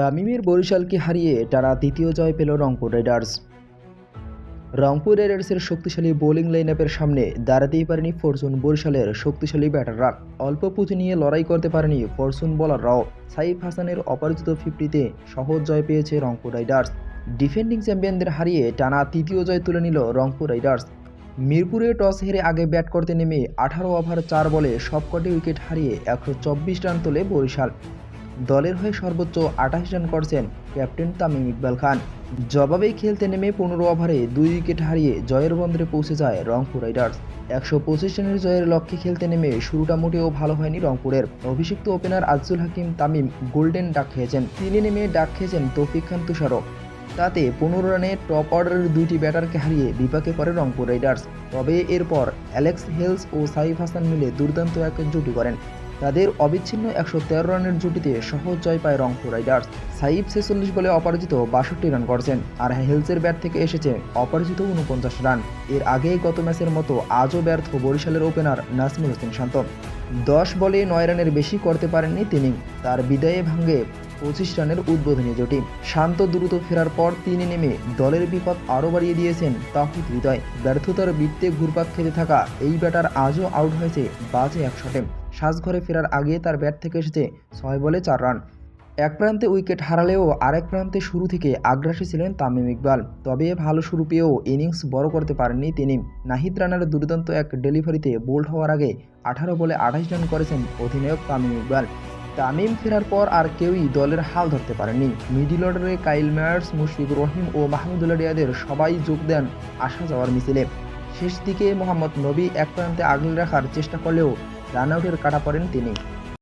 তামিমের বরিশালকে হারিয়ে টানা দ্বিতীয় জয় পেল রংপুর রাইডার্স। রংপুর রাইডার্সের শক্তিশালী বোলিং লাইনআপের সামনে দাঁড়াতেই পারেনি ফরচুন বরিশালের শক্তিশালী ব্যাটাররা। অল্প পুঁজি নিয়ে লড়াই করতে পারেনি ফরচুন বলাররাও। সাইফ হাসানের অপরাজিত ফিফটিতে সহজ জয় পেয়েছে রংপুর রাইডার্স। ডিফেন্ডিং চ্যাম্পিয়নদের হারিয়ে টানা তৃতীয় জয় তুলে নিল রংপুর রাইডার্স। মিরপুরে টস হেরে আগে ব্যাট করতে নেমে আঠারো ওভার চার বলে সবকটি উইকেট হারিয়ে একশো চব্বিশ রান তোলে বরিশাল। দলের হয়ে সর্বোচ্চ আঠাশ রান করছেন ক্যাপ্টেন তামিম ইকবাল খান। জবাবেই খেলতে নেমে পনেরো ওভারে দুই উইকেট হারিয়ে জয়ের বন্দরে পৌঁছে যায় রংপুর রাইডার্স। একশো পঁচিশ রানের জয়ের লক্ষ্যে খেলতে নেমে শুরুটা মোটেও ভালো হয়নি রংপুরের। অভিষিক্ত opener Ajul Hakim Tamim golden duck খেয়েছেন। তিনি নেমে ডাক খেয়েছেন তৌফিক খান তুষারও। তাতে পনেরো রানে টপ অর্ডারের দুইটি ব্যাটারকে হারিয়ে বিপাকে পড়ে রংপুর রাইডার্স। তবে এরপর অ্যালেক্স হেলস ও সাইফ হাসান মিলে দুর্দান্ত এক জুটি করেন। তাদের অবিচ্ছিন্ন একশো তেরো রানের জুটিতে সহজ জয় পায় রংপুর রাইডার্স। সাইফ ছেচল্লিশ বলে অপরাজিত বাষট্টি রান করছেন। আর হেলসের ব্যাট থেকে এসেছে অপরাজিত উনপঞ্চাশ রান। এর আগেই গত ম্যাচের মতো আজও ব্যর্থ বরিশালের ওপেনার নাজমুল হোসেন শান্ত। দশ বলে নয় রানের বেশি করতে পারেননি তিনি। তার বিদায়ে ভাঙে পঁচিশ রানের উদ্বোধনী জুটি। শান্ত দ্রুত ফেরার পর তিনি নেমে দলের বিপদ আরও বাড়িয়ে দিয়েছেন তাহিদ হৃদয়। ব্যর্থতার বৃত্তে ঘুরপাক খেতে থাকা এই ব্যাটার আজও আউট হয়েছে বাজে এক শটে। সাজঘরে ফেরার আগে তার ব্যাট থেকে এসেছে ছয় বলে চার রান। এক প্রান্তে উইকেট হারালেও আরেক প্রান্তে শুরু থেকে আগ্রাসী ছিলেন তামিম ইকবাল। তবে ভালো শুরু পেয়েও ইনিংস বড় করতে পারেননি তিনি। নাহিদ রানার দুর্দান্ত এক ডেলিভারিতে বোল্ড হওয়ার আগে আঠারো বলে আঠাশ রান করেছেন অধিনায়ক তামিম ইকবাল। তামিম ফেরার পর আর কেউই দলের হাল ধরতে পারেনি মিডিল অর্ডারে কাইল মেয়ার্স মুশফিকুর রহিম ও মাহমুদুল্লাহ রিয়াদের সবাই যোগ দেন আসা যাওয়ার মিছিলে। শেষ দিকে মোহাম্মদ নবী এক প্রান্তে আগলে রাখার চেষ্টা করলেও রান আউটের কাটা পড়েন তিনি।